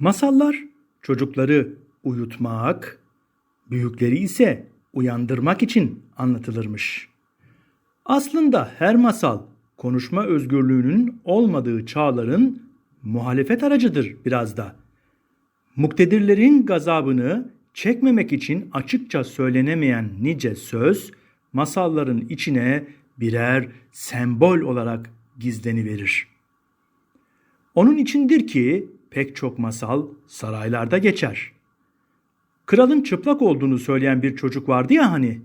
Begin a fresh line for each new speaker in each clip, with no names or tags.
Masallar çocukları uyutmak, büyükleri ise uyandırmak için anlatılırmış. Aslında her masal konuşma özgürlüğünün olmadığı çağların muhalefet aracıdır biraz da. Muktedirlerin gazabını çekmemek için açıkça söylenemeyen nice söz masalların içine birer sembol olarak gizleniverir. Onun içindir ki pek çok masal saraylarda geçer. Kralın çıplak olduğunu söyleyen bir çocuk vardı ya hani.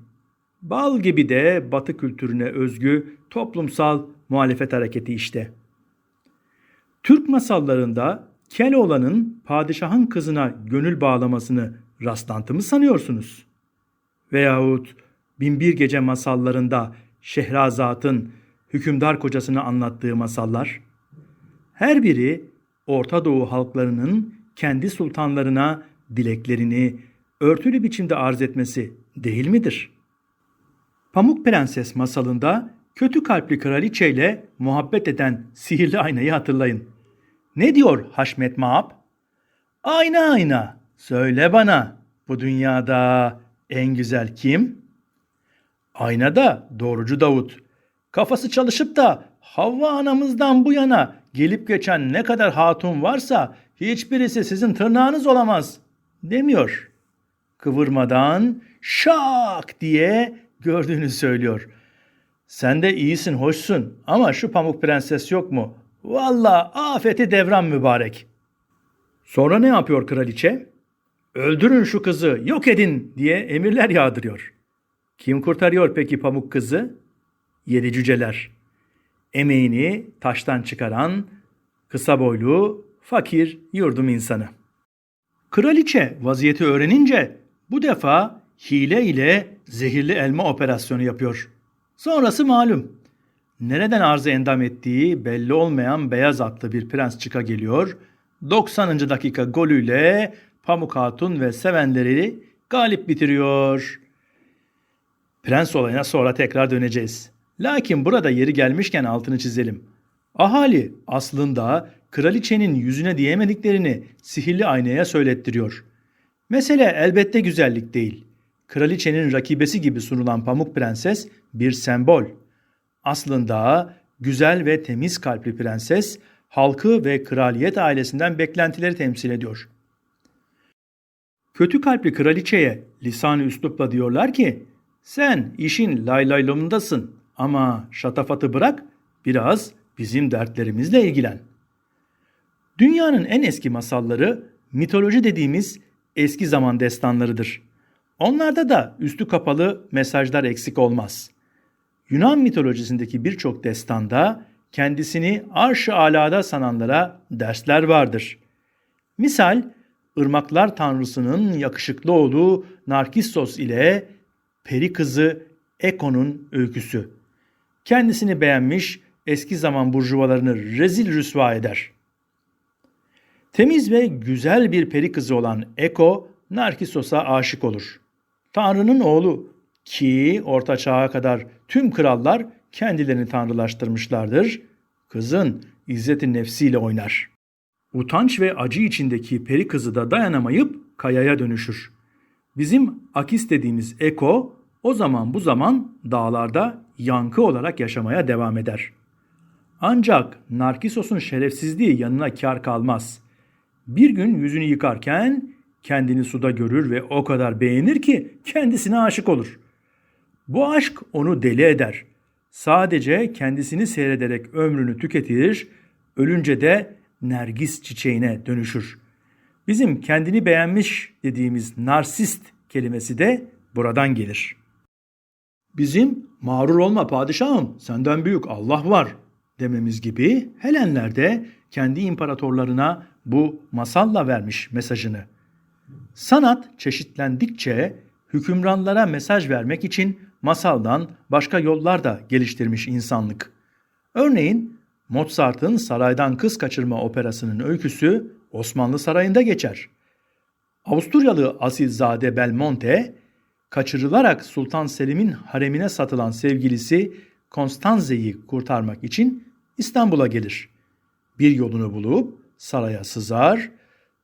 Bal gibi de batı kültürüne özgü toplumsal muhalefet hareketi işte. Türk masallarında Keloğlan'ın padişahın kızına gönül bağlamasını rastlantı mı sanıyorsunuz? Veyahut Binbir Gece masallarında Şehrazat'ın hükümdar kocasını anlattığı masallar? Her biri Orta Doğu halklarının kendi sultanlarına dileklerini örtülü biçimde arz etmesi değil midir? Pamuk Prenses masalında kötü kalpli kraliçeyle muhabbet eden sihirli aynayı hatırlayın. Ne diyor Haşmet Maap? Ayna ayna söyle bana bu dünyada en güzel kim? Aynada doğrucu Davut. Kafası çalışıp da Havva anamızdan bu yana gelip geçen ne kadar hatun varsa hiçbirisi sizin tırnağınız olamaz demiyor. Kıvırmadan şak diye gördüğünü söylüyor. Sen de iyisin, hoşsun ama şu pamuk prenses yok mu? Valla afeti devran mübarek. Sonra ne yapıyor kraliçe? Öldürün şu kızı, yok edin diye emirler yağdırıyor. Kim kurtarıyor peki pamuk kızı? Yedi cüceler. Emeğini taştan çıkaran kısa boylu, fakir yurdum insanı. Kraliçe vaziyeti öğrenince bu defa hile ile zehirli elma operasyonu yapıyor. Sonrası malum. Nereden arıza endam ettiği belli olmayan beyaz atlı bir prens çıka geliyor. 90. dakika golüyle Pamuk Hatun ve sevenleri galip bitiriyor. Prens olayına sonra tekrar döneceğiz. Lakin burada yeri gelmişken altını çizelim. Ahali aslında kraliçenin yüzüne diyemediklerini sihirli aynaya söylettiriyor. Mesele elbette güzellik değil. Kraliçenin rakibesi gibi sunulan Pamuk Prenses bir sembol. Aslında güzel ve temiz kalpli prenses halkı ve kraliyet ailesinden beklentileri temsil ediyor. Kötü kalpli kraliçeye lisan-ı üslupla diyorlar ki sen işin laylaylomundasın ama şatafatı bırak biraz bizim dertlerimizle ilgilen. Dünyanın en eski masalları mitoloji dediğimiz eski zaman destanlarıdır. Onlarda da üstü kapalı mesajlar eksik olmaz. Yunan mitolojisindeki birçok destanda kendisini arş-ı alada sananlara dersler vardır. Misal, ırmaklar tanrısının yakışıklı oğlu Narkissos ile peri kızı Eko'nun öyküsü. Kendisini beğenmiş eski zaman burjuvalarını rezil rüsva eder. Temiz ve güzel bir peri kızı olan Eko, Narkissos'a aşık olur. Tanrı'nın oğlu ki orta çağa kadar tüm krallar kendilerini tanrılaştırmışlardır. Kızın izzeti nefsiyle oynar. Utanç ve acı içindeki peri kızı da dayanamayıp kayaya dönüşür. Bizim Akis dediğimiz Eko o zaman bu zaman dağlarda yankı olarak yaşamaya devam eder. Ancak Narkisos'un şerefsizliği yanına kar kalmaz. Bir gün yüzünü yıkarken kendini suda görür ve o kadar beğenir ki kendisine aşık olur. Bu aşk onu deli eder. Sadece kendisini seyrederek ömrünü tüketir, ölünce de nergis çiçeğine dönüşür. Bizim kendini beğenmiş dediğimiz narsist kelimesi de buradan gelir. Bizim mağrur olma padişahım senden büyük Allah var dememiz gibi Helenler de kendi imparatorlarına bu masalla vermiş mesajını. Sanat çeşitlendikçe hükümranlara mesaj vermek için masaldan başka yollar da geliştirmiş insanlık. Örneğin Mozart'ın Saraydan Kız Kaçırma operasının öyküsü Osmanlı Sarayı'nda geçer. Avusturyalı asilzade Belmonte, kaçırılarak Sultan Selim'in haremine satılan sevgilisi Konstanze'yi kurtarmak için İstanbul'a gelir. Bir yolunu bulup saraya sızar,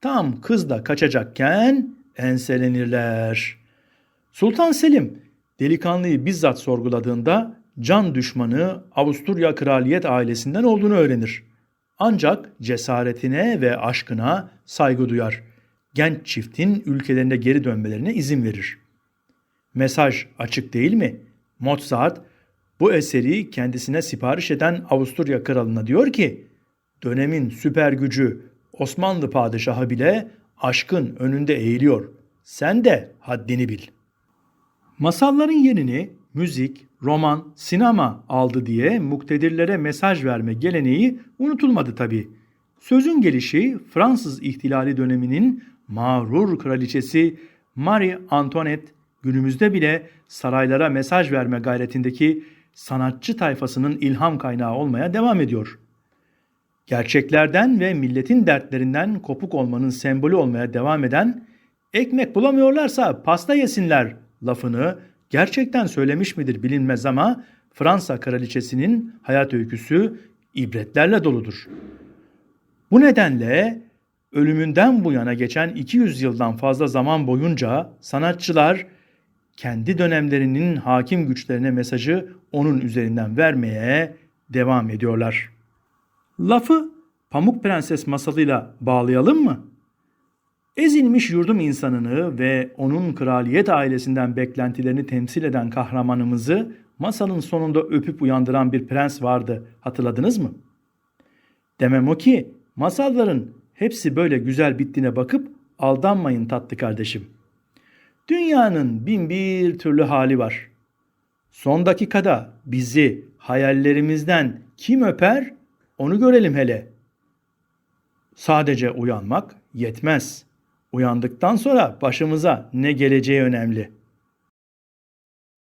tam kız da kaçacakken enselenirler. Sultan Selim delikanlıyı bizzat sorguladığında can düşmanı Avusturya kraliyet ailesinden olduğunu öğrenir. Ancak cesaretine ve aşkına saygı duyar. Genç çiftin ülkelerine geri dönmelerine izin verir. Mesaj açık değil mi? Mozart bu eseri kendisine sipariş eden Avusturya kralına diyor ki, dönemin süper gücü Osmanlı padişahı bile aşkın önünde eğiliyor. Sen de haddini bil. Masalların yerini müzik, roman, sinema aldı diye muktedirlere mesaj verme geleneği unutulmadı tabi. Sözün gelişi Fransız ihtilali döneminin mağrur kraliçesi Marie Antoinette günümüzde bile saraylara mesaj verme gayretindeki sanatçı tayfasının ilham kaynağı olmaya devam ediyor. Gerçeklerden ve milletin dertlerinden kopuk olmanın sembolü olmaya devam eden ekmek bulamıyorlarsa pasta yesinler lafını gerçekten söylemiş midir bilinmez ama Fransa kraliçesinin hayat öyküsü ibretlerle doludur. Bu nedenle ölümünden bu yana geçen 200 yıldan fazla zaman boyunca sanatçılar kendi dönemlerinin hakim güçlerine mesajı onun üzerinden vermeye devam ediyorlar. Lafı Pamuk Prenses masalıyla bağlayalım mı? Ezilmiş yurdum insanını ve onun kraliyet ailesinden beklentilerini temsil eden kahramanımızı masalın sonunda öpüp uyandıran bir prens vardı. Hatırladınız mı? Demem o ki masalların hepsi böyle güzel bittiğine bakıp aldanmayın tatlı kardeşim. Dünyanın bin bir türlü hali var. Son dakikada bizi hayallerimizden kim öper onu görelim hele. Sadece uyanmak yetmez. Uyandıktan sonra başımıza ne geleceği önemli.''